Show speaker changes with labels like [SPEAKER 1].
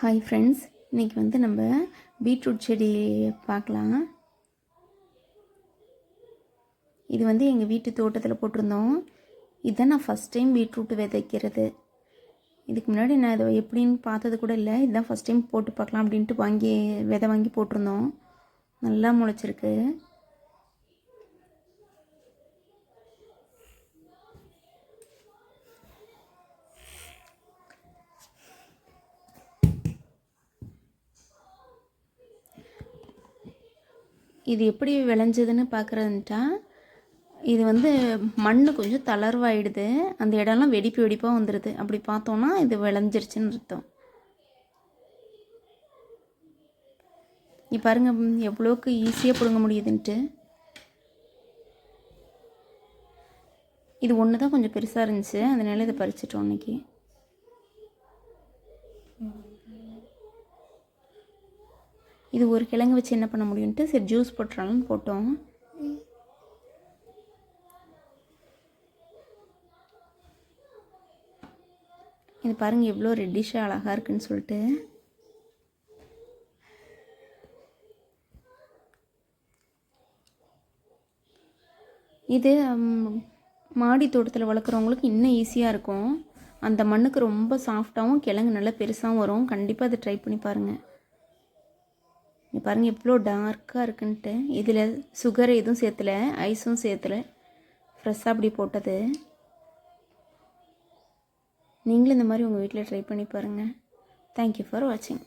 [SPEAKER 1] Hi friends இன்றைக்கி வந்து நம்ம பீட்ரூட் செடி பார்க்கலாம். இது வந்து எங்கள் வீட்டு தோட்டத்தில் போட்டிருந்தோம். இதுதான் நான் ஃபஸ்ட் டைம் பீட்ரூட் விதைக்கிறது. இதுக்கு முன்னாடி நான் இதை எப்படின்னு பார்த்தது கூட இல்லை. இதுதான் ஃபஸ்ட் டைம் போட்டு பார்க்கலாம் அப்படின்ட்டு வாங்கி விதை வாங்கி போட்டிருந்தோம். நல்லா முளைச்சிருக்கு. இது எப்படி விளைஞ்சதுன்னு பார்க்குறதுன்ட்டா இது வந்து மண் கொஞ்சம் தளர்வாயிடுது. அந்த இடம்லாம் வெடிப்பு வெடிப்பாக வந்துடுது அப்படி பார்த்தோன்னா இது விளைஞ்சிருச்சுன்னு அர்த்தம். நீ பாருங்க எவ்வளோக்கு ஈஸியாக பிடுங்க முடியுதுன்ட்டு. இது ஒன்று தான் கொஞ்சம் பெருசாக இருந்துச்சு. அதனால இதை பறிச்சிட்டோம் இன்றைக்கி இது ஒரு கிழங்கு வச்சு என்ன பண்ண முடியும்ட்டு சரி ஜூஸ் போட்டுறாலும் போட்டோம். இது பாருங்க எவ்வளோ ரெட்டிஷாக அழகாக இருக்குன்னு சொல்லிட்டு. இது மாடி தோட்டத்தில் வளர்க்குறவங்களுக்கு இன்னும் ஈஸியாக இருக்கும். அந்த மண்ணுக்கு ரொம்ப சாஃப்டாகவும் கிழங்கு நல்லா பெருசாகவும் வரும். கண்டிப்பாக அதை ட்ரை பண்ணி பாருங்கள் இங்கே பாருங்கள் எவ்வளோ டார்க்காக இருக்குன்ட்டு. இதில் சுகர் எதுவும் சேர்த்துல ஐஸும் சேர்த்துல. ஃப்ரெஷ்ஷாக அப்படி போட்டது. நீங்களும் இந்த மாதிரி உங்கள் வீட்டில் ட்ரை பண்ணி பாருங்கள் தேங்க்யூ ஃபார் வாட்சிங்